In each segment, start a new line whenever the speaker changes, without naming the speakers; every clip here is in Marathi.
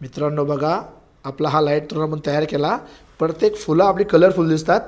मित्रांनो बघा आपला हा लाइट तोरण आपण तयार केला. प्रत्येक फुलं आपली कलरफुल दिसतात.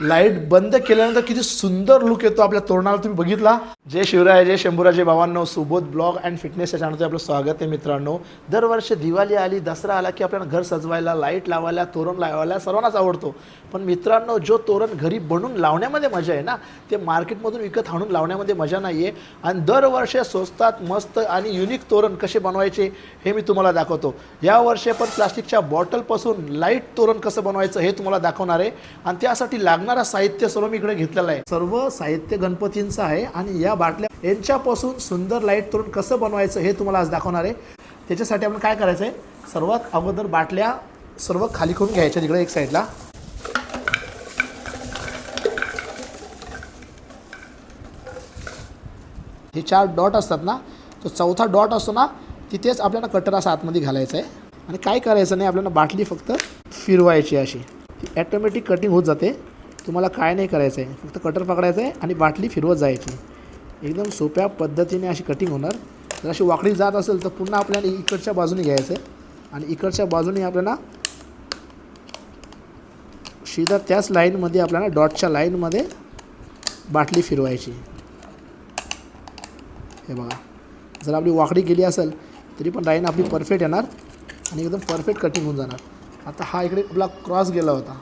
लाइट बंद केल्यानंतर किती सुंदर लुक येतो आपल्या तोरणाला. तुम्ही बघितला? जय शिवराय जय शंभूराजे भावांनो सुबोध ब्लॉग अँड फिटनेस या चॅनलचं आपलं स्वागत आहे मित्रांनो. दरवर्षी दिवाळी आली दसरा आला की आपल्याला घर सजवायला लाइट लावायला तोरण लावायला सर्वांनाच आवडतो. पण मित्रांनो जो तोरण घरी बनवून लावण्यामध्ये मजा आहे ना ते मार्केटमधून विकत आणून लावण्यामध्ये मजा नाही आहे आणि दरवर्षी स्वस्तात मस्त आणि युनिक तोरण कसे बनवायचे हे मी तुम्हाला दाखवतो. यावर्षी आपण प्लास्टिकच्या बॉटलपासून लाइट तोरण कसं बनवायचं हे तुम्हाला दाखवणार आहे. आणि त्यासाठी लागणार साहित्य सर्व मी इकडे घेतलेलं आहे. सर्व साहित्य गणपतींचं आहे आणि या बाटल्या यांच्यापासून सुंदर लाइट तोरण कसं बनवायचं हे तुम्हाला आज दाखवणार आहे. त्याच्यासाठी आपण काय करायचं आहे सर्वात अगोदर बाटल्या सर्व खाली करून घ्यायच्या तिकडे एक साईडला हे चार डॉट असतात ना तो चौथा डॉट असतो ना तिथेच आपल्याला कटर असा आतमध्ये घालायचा आहे आणि काय करायचं नाही आपल्याला बाटली फक्त फिरवायची अशी. ॲटोमॅटिक कटिंग होत जाते. तुम्हाला काय नाही करायचं आहे फक्त कटर पकडायचं आहे आणि बाटली फिरवत जायची. एकदम सोप्या पद्धतीने अशी कटिंग होणार. जर अशी वाकडी जात असेल तर पुन्हा आपल्याला इकडच्या बाजूने घ्यायचं आहे आणि इकडच्या बाजूने आपल्याला सीधा त्याच लाईनमध्ये आपल्याला डॉटच्या लाईनमध्ये बाटली फिरवायची. हे बघा. जर आपली वाकडी गेली असेल तरी पण लाईन आपली परफेक्ट येणार आणि एकदम परफेक्ट कटिंग होऊन जाणार. आता हा इकडे आपला क्रॉस गेला होता.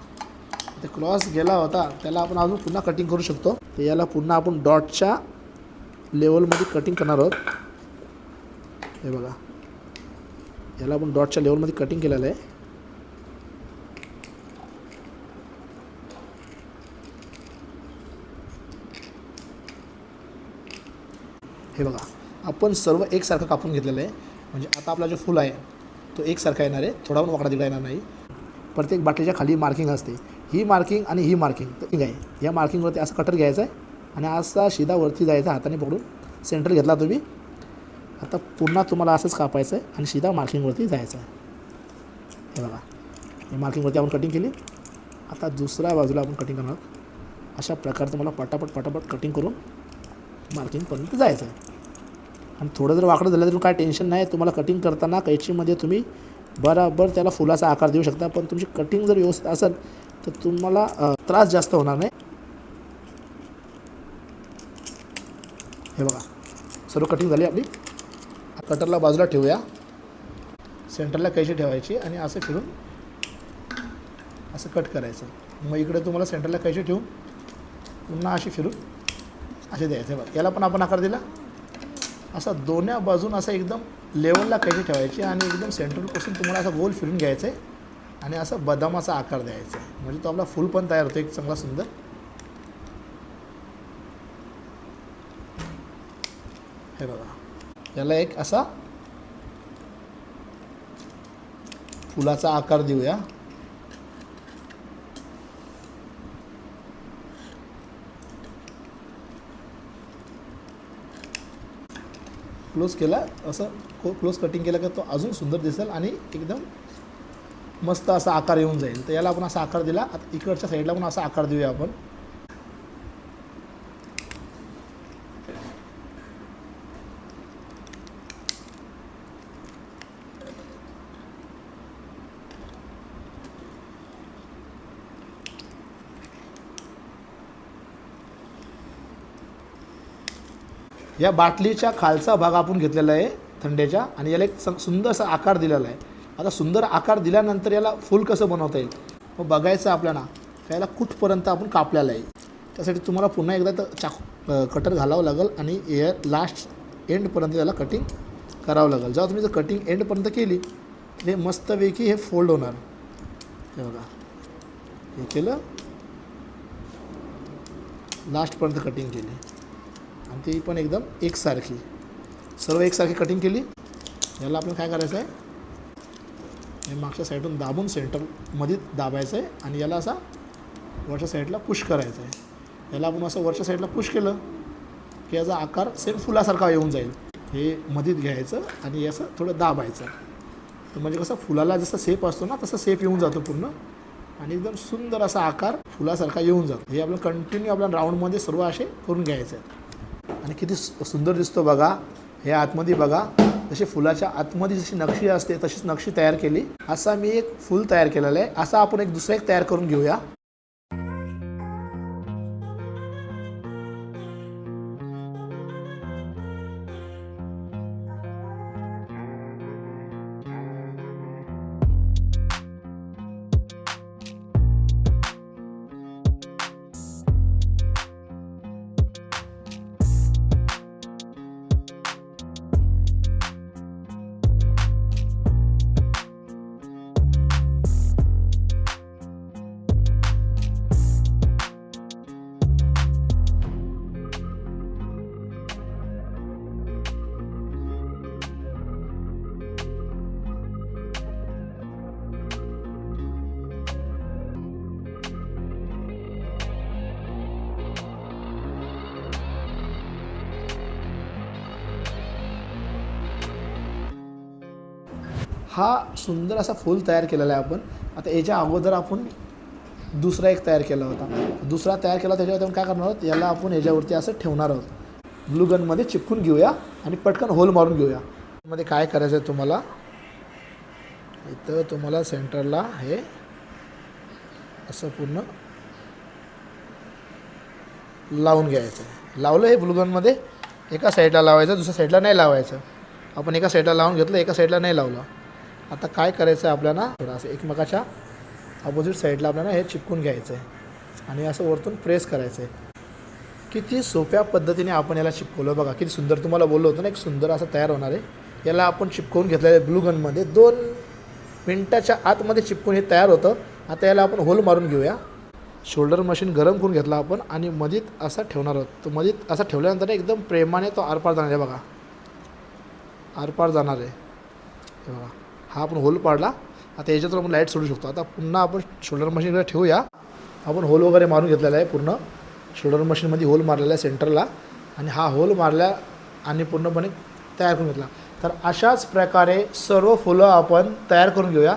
ते क्रॉस गेला होता त्याला आपण अजून पुन्हा कटिंग करू शकतो. तर याला पुन्हा आपण डॉटच्या लेवलमध्ये कटिंग करणार आहोत. हे बघा. याला आपण डॉटच्या लेवलमध्ये कटिंग केलेलं आहे. हे बघा. आपण सर्व एकसारखं कापून घेतलेलं आहे. म्हणजे आता आपला जो फुल आहे तो एकसारखा येणार आहे. थोडा पण वाकडा तिकडा येणार नाही. प्रत्येक बाटलीच्या खाली मार्किंग असते. ही मार्किंग आणि ही मार्किंग तर ठीक आहे. या मार्किंगवरती असं कटर घ्यायचं आहे आणि असा शिदा वरती जायचा हाताने पकडून सेंटर घेतला तुम्ही. आता पुन्हा तुम्हाला असंच कापायचं आहे आणि शिदा मार्किंगवरती जायचं आहे. हे बघा. हे मार्किंगवरती आपण कटिंग केली. आता दुसऱ्या बाजूला आपण कटिंग करणार आहोत. अशा प्रकारे तुम्हाला पटापट पटापट कटिंग करून मार्किंगपर्यंत जायचं आहे. आणि थोडं जर वाकडं झालं तरी काय टेन्शन नाही. तुम्हाला कटिंग करताना कैचीमध्ये तुम्ही बराबर त्याला फुलाचा आकार देऊ शकता. पण तुमची कटिंग जर व्यवस्थित असेल तर तुम्हाला त्रास जास्त होणार नाही. हे बघा सर्व कटिंग झाली आपली. कटरला बाजूला ठेवूया. सेंटरला कैची ठेवायची आणि असं फिरून असं कट करायचं. मग इकडे तुम्हाला सेंटरला कैची ठेवून पुन्हा अशी फिरून असे द्यायचे. बघा याला पण आपण आकार दिला. असा दोन्ही बाजून असं एकदम लेवलला कैची ठेवायची आणि एकदम सेंटरपासून तुम्हाला असं गोल फिरून घ्यायचं आहे आणि असं बदामाचा आकार द्यायचा. आहे म्हणजे तो आपला फूल पण तयार होतो एक चांगला सुंदर. हे बघा. याला एक असा फुलाचा आकार देऊया. क्लोज केला असं क्लोज कटिंग केलं का तो अजून सुंदर दिसेल आणि एकदम मस्त असा आकार येऊन जाईल. तर याला आपण असा आकार दिला. आता इकडच्या साईडला पण असा आकार देऊया आपण. या बाटलीच्या खालचा भाग आपण घेतलेला आहे थंडेच्या. आणि याला एक सुंदर सुंदरसा आकार दिलेला आहे. आता सुंदर आकार दिल्यानंतर याला फुल कसं बनवता येईल? मग बघायचं आपल्याला. याला कुठपर्यंत आपण कापल्याला येईल त्यासाठी तुम्हाला पुन्हा एकदा तर चाकू कटर घालावं लागेल आणि हे लास्ट एंडपर्यंत त्याला कटिंग करावं लागेल. जेव्हा तुम्ही जर कटिंग एंडपर्यंत केली तर हे मस्तपैकी हे फोल्ड होणार. हे बघा. हे केलं. लास्टपर्यंत कटिंग केली. आणि ती पण एकदम एकसारखी. सर्व एकसारखी कटिंग केली. याला आपण काय करायचं आहे? हे मागच्या साईडून दाबून सेंटरमध्ये दाबायचं आहे आणि याला असा वरच्या साईडला पुश करायचं आहे. याला आपण असं वरच्या साईडला पुश केलं की याचा आकार सेम फुलासारखा येऊन जाईल. हे मधीत घ्यायचं आणि असं थोडं दाबायचं. तर म्हणजे कसं फुलाला जसं सेप असतो ना तसं सेप येऊन जातो पूर्ण. आणि एकदम सुंदर असा आकार फुलासारखा येऊन जातो. हे आपलं कंटिन्यू आपल्या राऊंडमध्ये सर्व असे करून घ्यायचं आहे आणि किती सु- सुंदर दिसतो बघा. हे आतमध्ये बघा. जशी फुलाच्या आतमध्ये जशी नक्षी असते तशीच नक्षी तयार केली. असा मी एक फुल तयार केलेलं आहे. असा आपण एक दुसरा एक तयार करून घेऊया. हा सुंदर असा फूल तयार केलेला आहे आपण. आता याच्या अगोदर आपण दुसरा एक तयार केला होता. दुसरा तयार केला त्याच्यावर आपण काय करणार आहोत? याला आपण याच्यावरती असं ठेवणार आहोत. ग्लू गनमध्ये चिपकून घेऊया आणि पटकन होल मारून घेऊया. मध्ये काय करायचं आहे तुम्हाला? इथं तुम्हाला सेंटरला हे असं पूर्ण लावून घ्यायचं आहे. लावलं हे ग्लुगनमध्ये एका साईडला लावायचं दुसऱ्या साईडला नाही लावायचं. आपण एका साईडला लावून घेतलं एका साईडला नाही लावलं. आता काय करायचं आहे आपल्याला? थोडं असं एकमेकाच्या अपोजिट साईडला आपल्याला हे चिपकून घ्यायचं आहे आणि असं वरतून प्रेस करायचं आहे किती सोप्या पद्धतीने आपण याला चिपकवलं बघा. किती सुंदर तुम्हाला बोललो होतं ना एक सुंदर असं तयार होणार आहे. याला आपण चिपकवून घेतलेलं आहे ग्लू गनमध्ये दोन मिनटाच्या आतमध्ये चिपकून हे तयार होतं. आता याला आपण होल मारून घेऊया. शोल्डर मशीन गरम करून घेतला आपण आणि मधीत असा ठेवणार आहोत. तो मधीत असा ठेवल्यानंतर एकदम प्रेमाने तो आरपार जाणार आहे बघा. आरपार जाणार आहे. हे बघा. हा आपण होल पाडला. आता याच्यातून आपण लाइट सोडू शकतो. आता पुन्हा आपण शोल्डर मशीनकडे ठेवूया. आपण होल वगैरे मारून घेतलेला आहे पूर्ण. शोल्डर मशीनमध्ये होल मारलेला आहे सेंटरला आणि हा होल मारल्या आणि पूर्णपणे तयार करून घेतला. तर अशाच प्रकारे सर्व फुलं आपण तयार करून घेऊया.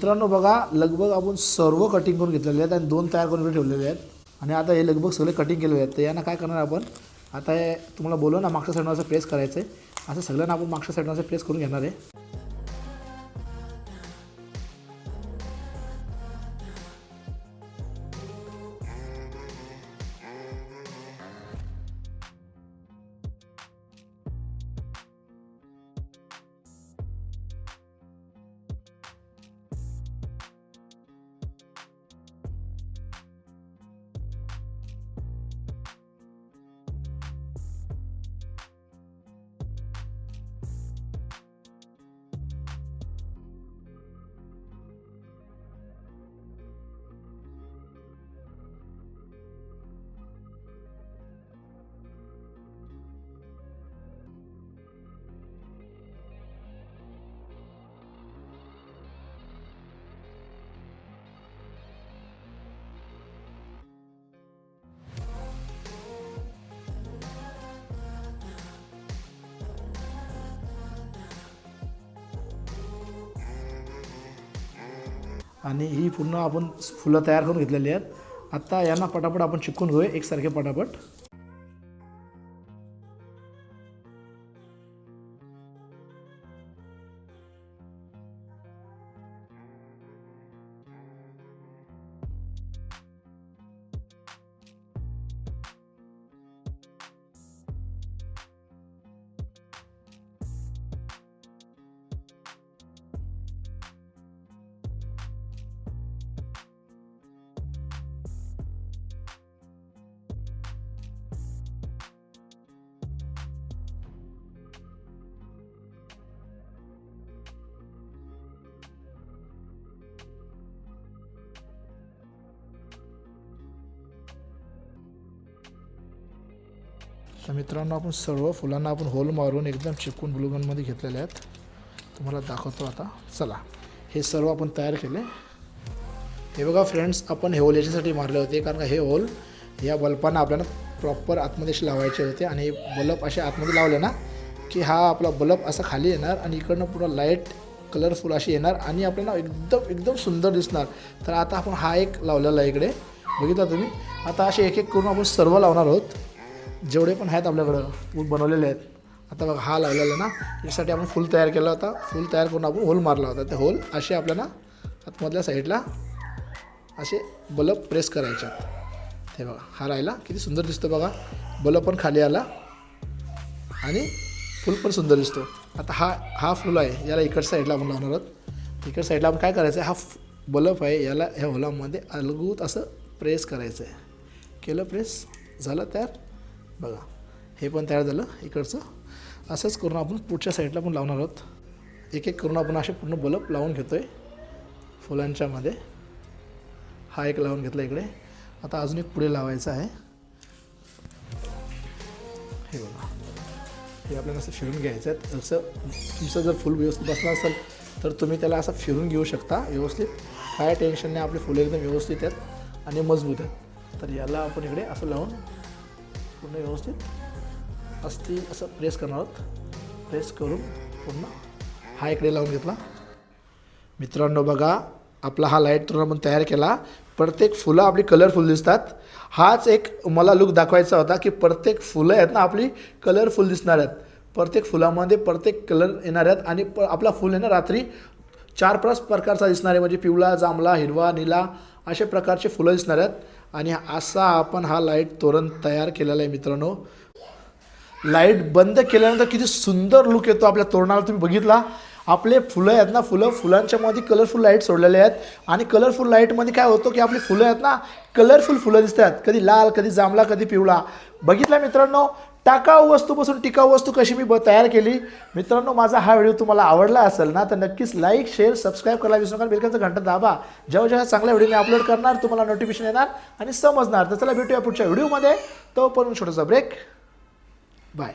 मित्रांनो बघा लगभग आपण सर्व कटिंग करून घेतलेले आहेत आणि दोन तयार करून ठेवलेले आहेत. आणि आता हे लगभग सगळे कटिंग केलेले आहेत. तर यांना काय करणार आपण? आता हे तुम्हाला बोललो ना मागच्या साईडनं असं प्रेस करायचं आहे असं सगळ्यांना आपण मागच्या साईडनं असं प्रेस करून घेणार आहे. आणि ही पूर्ण आपण फुलं तयार करून घेतलेली आहेत. आत्ता यांना पटापट आपण चिपकून घेऊया. एकसारखे पटापट. तर मित्रांनो आपण सर्व फुलांना आपण होल मारून एकदम चिकून ब्लूगनमध्ये घेतलेले आहेत. तुम्हाला दाखवतो आता. चला हे सर्व आपण तयार केले. हे बघा फ्रेंड्स आपण हे होल याच्यासाठी मारले होते कारण का हे होल या बल्बांना आपल्याला प्रॉपर आतमध्ये लावायचे होते आणि हे बल्ब असे आतमध्ये लावले ना की हा आपला बल्ब असा खाली येणार आणि इकडनं पूर्ण लाइट कलरफुल अशी येणार आणि आपल्याला एकदम एकदम सुंदर दिसणार. तर आता आपण हा एक लावलेला आहे इकडे. बघितला तुम्ही? आता असे एक एक करून आपण सर्व लावणार आहोत. जेवढे पण आहेत आपल्याकडं फूल बनवलेले आहेत आता बघा हा लावलेला ना यासाठी आपण फुल तयार केला होता. फुल तयार करून आपण होल मारला होता. ते होल असे आपल्याला आतमधल्या साईडला असे बल्ब प्रेस करायच्यात ते बघा हा राहिला. किती सुंदर दिसतो बघा. बल्ब पण खाली आला आणि फुल पण सुंदर दिसतो. आता हा हा फुल आहे याला इकड साईडला आपण लावणार आहोत. इकड साईडला आपण काय करायचं आहे हा बलब बल्ब आहे याला ह्या होलामध्ये अलगूत असं प्रेस करायचं आहे केलं प्रेस झालं तयार. बघा हे पण तयार झालं इकडचं. असंच करून आपण पुढच्या साईडला पण लावणार आहोत. एक एक करून आपण असे पूर्ण बल्ब लावून घेतो आहे फुलांच्यामध्ये हा एक लावून घेतला इकडे. आता अजून एक पुढे लावायचा आहे. हे बघा. हे आपल्याला असं फिरून घ्यायचं आहे. जसं तुमचं जर फुल व्यवस्थित बसला असेल तर तुम्ही त्याला असं फिरून घेऊ शकता. व्यवस्थित. काय टेन्शन नाही. आपले फुलं एकदम व्यवस्थित आहेत आणि मजबूत आहेत. तर याला आपण इकडे असं लावून पूर्ण व्यवस्थित. असती असं प्रेस करणार आहोत. प्रेस करून पूर्ण हा इकडे लावून घेतला. मित्रांनो बघा आपला हा लाइट तर आपण तयार केला. प्रत्येक फुलं आपली कलरफुल दिसतात. हाच एक मला लुक दाखवायचा होता की प्रत्येक फुलं आहेत ना आपली कलरफुल दिसणार आहेत. प्रत्येक फुलामध्ये प्रत्येक कलर येणार आहेत आणि प आपला फुल आहे ना रात्री चार पाच प्रकारचा दिसणार आहे. म्हणजे पिवळा जांभळा हिरवा निला असे प्रकारचे फुलं दिसणार आहेत. आणि असा आपण हा लाइट तोरण तयार केलेला आहे मित्रांनो. लाइट बंद केल्यानंतर किती सुंदर लुक येतो आपल्या तोरणाला. तुम्ही बघितला? आपले फुलं आहेत ना फुलं फुलांच्या मध्ये कलरफुल लाइट सोडलेले आहेत. आणि कलरफुल लाईटमध्ये काय होतं की आपली फुलं आहेत ना कलरफुल फुलं दिसतात. कधी लाल कधी जांभळा कधी पिवळा. बघितला मित्रांनो? टाकाऊ वस्तूपासून टिकाऊ वस्तू कशी मी ब तयार केली? मित्रांनो माझा हा व्हिडिओ तुम्हाला आवडला असेल ना तर नक्कीच लाईक शेअर सबस्क्राईब करायला विसरू नका. बिलकांचं घंटा दाबा. जेव्हा जेव्हा चांगल्या व्हिडिओ मी अपलोड करणार तुम्हाला नोटिफिकेशन येणार आणि समजणार. तर चला भेटूया पुढच्या व्हिडिओमध्ये. तोपर्यंत छोटासा ब्रेक बाय